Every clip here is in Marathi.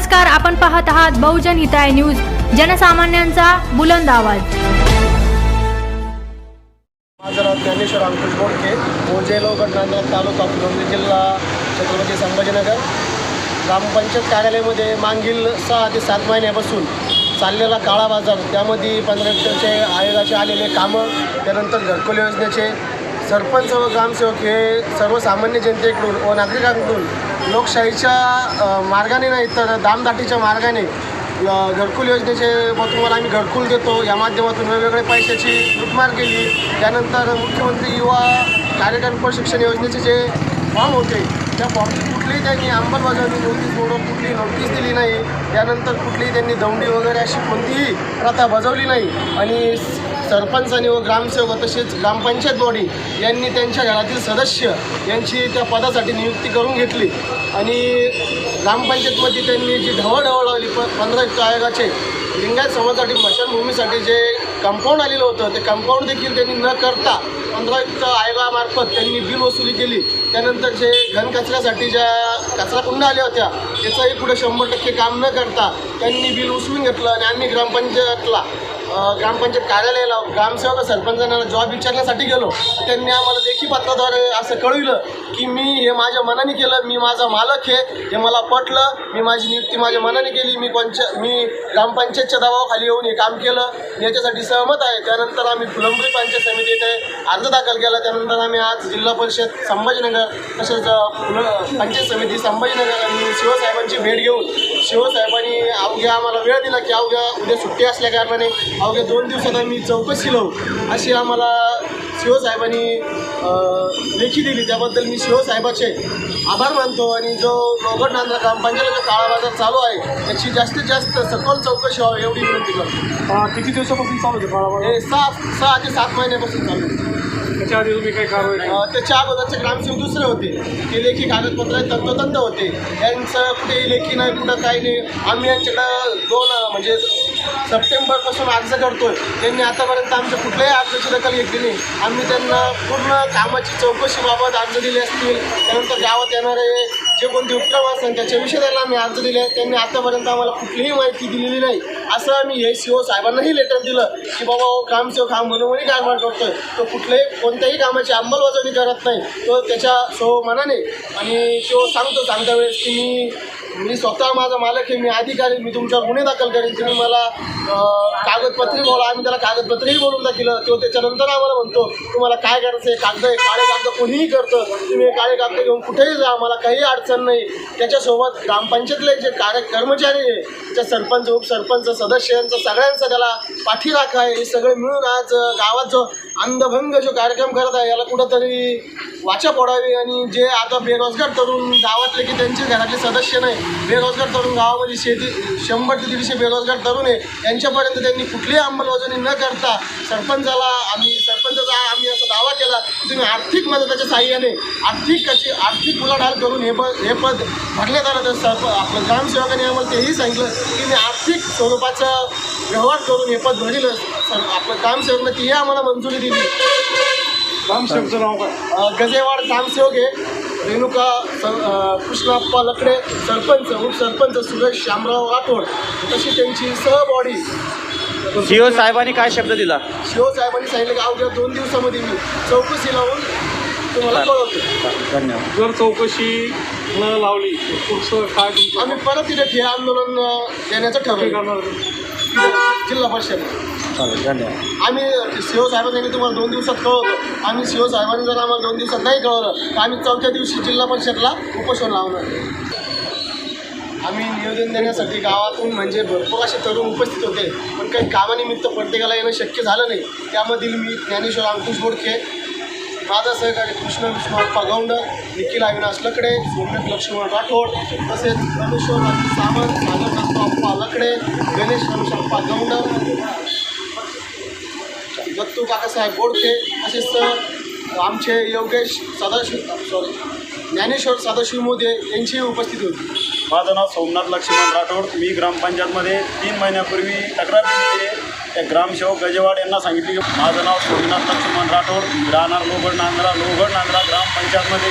नमस्कार आपण पाहत आहात बहुजन हिताय न्यूज जनसामान्यांचा बुलंद आवाज. माझं नाव ज्ञानेश्वर अंकुश बोडके ओजे लोगड नांदगाव तालुका फुलंब्री जिल्हा छत्रपती संभाजीनगर. ग्रामपंचायत कार्यालयामध्ये मागील सहा ते सात महिन्यापासून चाललेला काळा बाजार त्यामध्ये पंधरा आयोगाचे आलेले कामं त्यानंतर घरकुल योजनेचे. सरपंच व ग्रामसेवक हे सर्वसामान्य जनतेकडून व नागरिकांकडून लोकशाहीच्या मार्गाने नाही तर दामदाटीच्या मार्गाने घरकुल योजनेचे व तुम्हाला आम्ही घरकुल देतो. या माध्यमातून वेगवेगळ्या पैशाची लुटमार केली. त्यानंतर मुख्यमंत्री युवा कार्यक्रम प्रशिक्षण योजनेचे जे फॉर्म होते त्या फॉर्मची कुठलीही त्यांनी अंमलबजावणी नोटीस बोर्डवर कुठली नोटीस दिली नाही. त्यानंतर कुठलीही त्यांनी दौंडी वगैरे अशी कोणतीही प्रथा बजावली नाही. आणि सरपंचांनी व ग्रामसेवक तसेच ग्रामपंचायत बॉडी यांनी त्यांच्या घरातील सदस्य यांची त्या पदासाठी नियुक्ती करून घेतली. आणि ग्रामपंचायतमध्ये त्यांनी जी ढवळढवळ लावली प पंधरा युक्त आयोगाचे लिंगायत समाजासाठी स्मशानभूमीसाठी जे कंपाऊंड आलेलं होतं ते कंपाऊंड देखील त्यांनी न करता पंधरा युक्त आयोगामार्फत त्यांनी बिल वसुली केली. त्यानंतर जे घनकचऱ्यासाठी ज्या कचरा कुंड्या आल्या होत्या त्याचंही पुढे शंभर टक्के काम न करता त्यांनी बिल उचलून घेतलं आणि आम्ही ग्रामपंचायतला ग्रामपंचायत कार्यालयाला ग्रामसेवक सरपंचांना जॉब विचारण्यासाठी गेलो. त्यांनी आम्हाला लेखी पत्राद्वारे असं कळविलं की मी हे माझ्या मनाने केलं मी माझा मालक आहे हे मला पटलं मी माझी नियुक्ती माझ्या मनाने केली मी पंच मी ग्रामपंचायतच्या दबावाखाली येऊन हे काम केलं याच्यासाठी सहमत आहे. त्यानंतर आम्ही फुलंबरी पंचायत समितीत अर्ज दाखल केला. त्यानंतर आम्ही आज जिल्हा परिषद संभाजीनगर तसेच अ, पंचायत समिती संभाजीनगर आणि शिवसाहेबांची भेट घेऊन शिवसाहेबांनी अवघ्या आम्हाला वेळ दिला की अवघ्या उद्या सुट्टी असल्या कारणाने अवघ्या दोन दिवसात आम्ही चौकशी लावू. अशी आम्हाला शिवसाहेबांनी लेखी दिली. त्याबद्दल मी शिवसाहेबाचे आभार मानतो आणि जो लोगड नांद्रा ग्रामपंचायतीचा काळा बाजार चालू आहे त्याची जास्तीत जास्त सखोल चौकशी व्हावी एवढी विनंती करतो. किती दिवसापासून चालू होते हे सहा सहा ते सात महिन्यापासून चालू आहे. त्याच्या आधी तुम्ही काही कारवाई केली? अ, त्याच्या अगोदरचे ग्रामसेवक दुसरे होते. ते लेखी कागदपत्र आहेत, तंतोतंत होते. यांचं कुठे लेखी नाही कुठं काही नाही. आम्ही यांच्याकडं दोन अ, म्हणजे सप्टेंबरपासून अर्ज करतोय. त्यांनी आतापर्यंत आमच्या कुठल्याही अर्जाची दखल घेतली नाही. आम्ही त्यांना पूर्ण कामाची चौकशीबाबत अर्ज दिले असतील. त्यानंतर गावात येणारे जे कोणते उपक्रम असतील त्याच्याविषयी त्यांना आम्ही अर्ज दिले. त्यांनी आतापर्यंत आम्हाला कुठलीही माहिती दिलेली नाही. असं आम्ही हे सी ओ साहेबांनाही लेटर दिलं की बाबा हो, ग्रामसेवक हा मनोमनी कारभार करतोय. तो कुठल्याही कोणत्याही कामाची अंमलबजावणी करत नाही. तो त्याच्या सो मनाने आणि तो सांगतो सांगता वेळेस की मी मी स्वतः माझा मालक आहे मी अधिकारी मी तुमच्यावर गुन्हे दाखल करेन. तुम्ही मला कागदपत्रे कागदपत्री बोला. आम्ही त्याला कागदपत्रही बोलून दाखिलं. तो त्याच्यानंतर आम्हाला म्हणतो तुम्हाला काय करायचं आहे? कागद आहे काळे कागद कोणीही करतं. तुम्ही हे काळे कागद घेऊन कुठेही जा. मला काही अडचण नाही. त्याच्यासोबत ग्रामपंचायतले जे कार्य कर्मचारी आहे त्या सरपंच उपसरपंच सदस्यांचा सगळ्यांचा त्याला पाठीराखा आहे. हे सगळे मिळून आज गावात जो अंधभंग जो कार्यक्रम करत आहे याला कुठंतरी वाचा पडावी आणि जे आता बेरोजगार तरुण गावातले की त्यांचे घरातले सदस्य नाही बेरोजगार तरुण गावामध्ये शेती शंभर ते दीडशे बेरोजगार तरुण आहे यांच्यापर्यंत त्यांनी कुठलीही अंमलबजावणी न करता सरपंचाला आम्ही सरपंचाचा आम्ही असा दावा केला की तुम्ही आर्थिक मदताच्या साह्याने आर्थिक कशी आर्थिक उलाढाल करून हे पद हे पद भरण्यात आलं. तर सरप आपलं ग्रामसेवकाने आम्हाला तेही सांगितलं की मी आर्थिक स्वरूपाचा व्यवहार करून हे पद भरील सर आपलं ग्रामसेवकनं तीही आम्हाला मंजुरी दिली. ग्रामसेवकचं नाव काय गजेवाड ग्रामसेवक आहे रेणुका कृष्णाप्पा लकडे सरपंच उपसरपंच सुरेश शामराव राठोड। तशी त्यांची सहबॉडी सीओ साहेबांनी काय शब्द दिला? शिवसाहेबांनी सांगितलं की अवघ्या दोन दिवसामध्ये मी चौकशी लावून तुम्हाला कळवतो. धन्यवाद. जर चौकशी न लावली तर पुढचं काय तुमचं? आम्ही परत तिथे ठिय आंदोलन देण्याचं ठरवलं करणार जिल्हा परिषद. चालेल धन्यवाद. आम्ही सीओ साहेबांनी तुम्हाला दोन दिवसात कळवतो आम्ही सीओ साहेबांनी जर आम्हाला दोन दिवसात नाही कळवलं तर आम्ही चौथ्या दिवशी जिल्हा परिषदला उपोषण लावणार. आम्ही नियोजन देण्यासाठी गावातून म्हणजे भरपूर असे तरुण उपस्थित होते. पण काही कामानिमित्त प्रत्येकाला येणं शक्य झालं नाही. त्यामधील मी ज्ञानेश्वर अंकुश बोडके माझा सहकारी कृष्ण विष्णू गौंड निखिल अविनाश लकडे सोमनाथ लक्ष्मण राठोड तसेच रमेश्वर सावंत सागर दत्त अप्पा लकडे गणेश रमेशप्पा गौंड दत्तू काकासाहेब बोडके असे सर आमचे योगेश सदाशिव सॉरी ज्ञानेश्वर सदाशिव मोदे यांचीही उपस्थिती होती. माझं नाव सोमनाथ लक्ष्मण राठोड. मी ग्रामपंचायतमध्ये तीन महिन्यापूर्वी तक्रार दिलेली आहे. त्या ग्रामसेवक गजेवाड यांना सांगितले की माझं नाव सोमनाथ लक्ष्मण राठोड राहणार लोगड नांगरा लोगड नांगरा ग्रामपंचायतमध्ये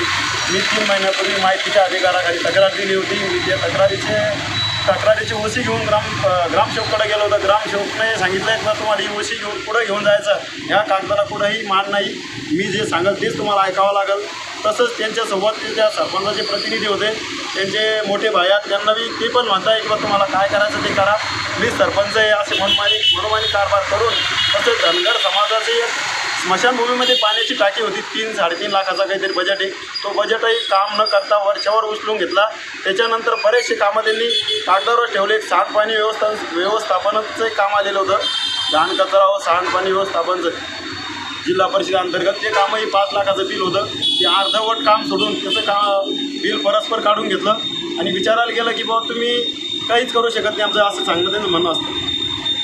मी तीन महिन्यापूर्वी माहितीच्या अधिकाराखाली तक्रार दिली होती. मी त्या तक्रारीचे तक्रारीची ओसी घेऊन ग्राम अ, ग्रामसेवककडे गेलो होतो. ग्रामसेवकने सांगितलं आहे तुम्हाला ही ओसी घेऊन पुढं घेऊन जायचं ह्या कागदाला कुठंही मान नाही. मी जे सांगेल तेच तुम्हाला ऐकावं लागेल. तसंच त्यांच्यासोबत ते त्या सरपंचाचे प्रतिनिधी होते. त्यांचे मोठे भाई आहेत त्यांना बी ते पण म्हणता की बा तुम्हाला काय करायचं ते करा. मी सरपंच आहे असे मनमानी मनोमानी कारभार करून तसे धनगर समाजाचे स्मशानभूमीमध्ये पाण्याची टाकी होती तीन साडेतीन लाखाचा काहीतरी बजेट आहे. तो बजेटही काम न करता वरच्यावर उचलून घेतला. त्याच्यानंतर बरेचसे कामं त्यांनी कागदावर ठेवले. सांडपाणी व्यवस्था व्यवस्थापनाचं काम आलेलं होतं. घाण कचरा व सांडपाणी व्यवस्थापनचं. जिल्हा परिषद अंतर्गत ते कामही पाच लाखाचं बिल होतं ते अर्धवट काम सोडून त्याचं का बिल परस्पर काढून घेतलं. आणि विचारायला गेलं की बाबा तुम्ही काहीच करू शकत नाही. आमचं असं सांगणं त्यांचं म्हणणं असतं.